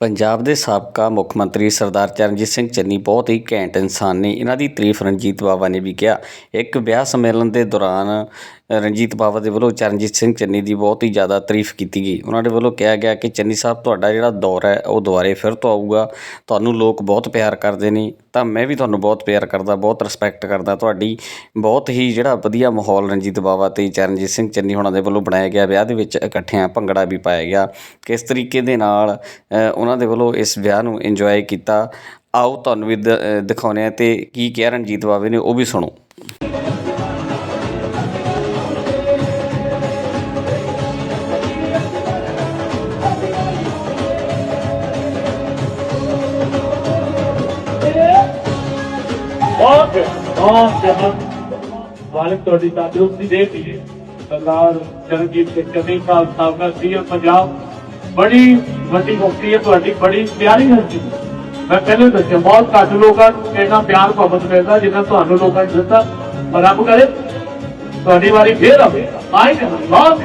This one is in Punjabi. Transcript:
ਪੰਜਾਬ ਦੇ ਸਾਬਕਾ ਮੁੱਖ ਮੰਤਰੀ ਸਰਦਾਰ ਚਰਨਜੀਤ ਸਿੰਘ ਚੰਨੀ ਬਹੁਤ ਹੀ ਘੈਂਟ ਇਨਸਾਨ ਨੇ। ਇਹਨਾਂ ਦੀ ਤਾਰੀਫ ਰਣਜੀਤ ਬਾਵਾ ਨੇ ਵੀ ਕਿਹਾ। ਇੱਕ ਵਿਆਹ ਸੰਮੇਲਨ ਦੇ ਦੌਰਾਨ ਰਣਜੀਤ ਬਾਵਾ ਦੇ ਵੱਲੋਂ ਚਰਨਜੀਤ ਸਿੰਘ ਚੰਨੀ ਦੀ ਬਹੁਤ ਹੀ ਜ਼ਿਆਦਾ ਤਾਰੀਫ ਕੀਤੀ ਗਈ। ਉਹਨਾਂ ਦੇ ਵੱਲੋਂ ਕਿਹਾ ਗਿਆ ਕਿ ਚੰਨੀ ਸਾਹਿਬ, ਤੁਹਾਡਾ ਜਿਹੜਾ ਦੌਰ ਹੈ, ਉਹ ਦੁਬਾਰੇ ਫਿਰ ਤੋਂ ਆਊਗਾ। ਤੁਹਾਨੂੰ ਲੋਕ ਬਹੁਤ ਪਿਆਰ ਕਰਦੇ ਨੇ। ਤਾਂ ਮੈਂ ਵੀ ਤੁਹਾਨੂੰ ਬਹੁਤ ਪਿਆਰ ਕਰਦਾ, ਬਹੁਤ ਰਿਸਪੈਕਟ ਕਰਦਾ। ਤੁਹਾਡੀ ਬਹੁਤ ਹੀ ਜਿਹੜਾ ਵਧੀਆ ਮਾਹੌਲ ਰਣਜੀਤ ਬਾਵਾ ਤੇ ਚਰਨਜੀਤ ਸਿੰਘ ਚੰਨੀ ਹੋਣਾ ਦੇ ਵੱਲੋਂ ਬਣਾਇਆ ਗਿਆ, ਵਿਆਹ ਦੇ ਵਿੱਚ ਇਕੱਠਿਆਂ ਭੰਗੜਾ ਵੀ ਪਾਇਆ ਗਿਆ। ਕਿਸ ਤਰੀਕੇ ਦੇ ਨਾਲ ਉਹਨਾਂ ਦੇ ਵੱਲੋਂ ਇਸ ਵਿਆਹ ਨੂੰ ਇੰਜੋਏ ਕੀਤਾ। ਆਓ ਤੁਹਾਨੂੰ ਵੀ ਦ- ਦਿਖਾਉਂਦੇ ਆ ਤੇ ਕੀ ਕਿਹਾ ਰਣਜੀਤ ਬਾਵੇ ਨੇ, ਉਹ ਵੀ ਸੁਣੋ। ਬਹੁਤ ਬਹੁਤ ਜਹਨ ਮਾਲਕ ਤੁਹਾਡੀ ਤੰਦਰੁਸਤੀ ਦੇ ਦੀਏ ਸਰਦਾਰ ਚਰਨਜੀਤ ਸਿੰਘ ਚੰਨੀ ਸਾਹਿਬ ਸਾਬਕਾ ਸੀਐਮ ਪੰਜਾਬ। ਬੜੀ ਵੱਡੀ ਮੁਕਤੀ ਹੈ, ਤੁਹਾਡੀ ਬੜੀ ਪਿਆਰੀ ਹਸਤੀ ਮੈਂ ਪਹਿਲੇ ਦੱਸਿਆ, ਬਹੁਤ ਘੱਟ ਲੋਕਾਂ ਨੂੰ ਇੰਨਾ ਪਿਆਰ ਮੁਹੱਬਤ ਮਿਲਦਾ ਜਿੰਨਾ ਤੁਹਾਨੂੰ ਲੋਕਾਂ ਨੇ ਦਿੱਤਾ। ਪਰ ਰੱਬ ਕਰੇ, ਤੁਹਾਡੀ ਵਾਰੀ ਫੇਰ ਆਵੇ। ਆਈ ਨਾ, ਬਹੁਤ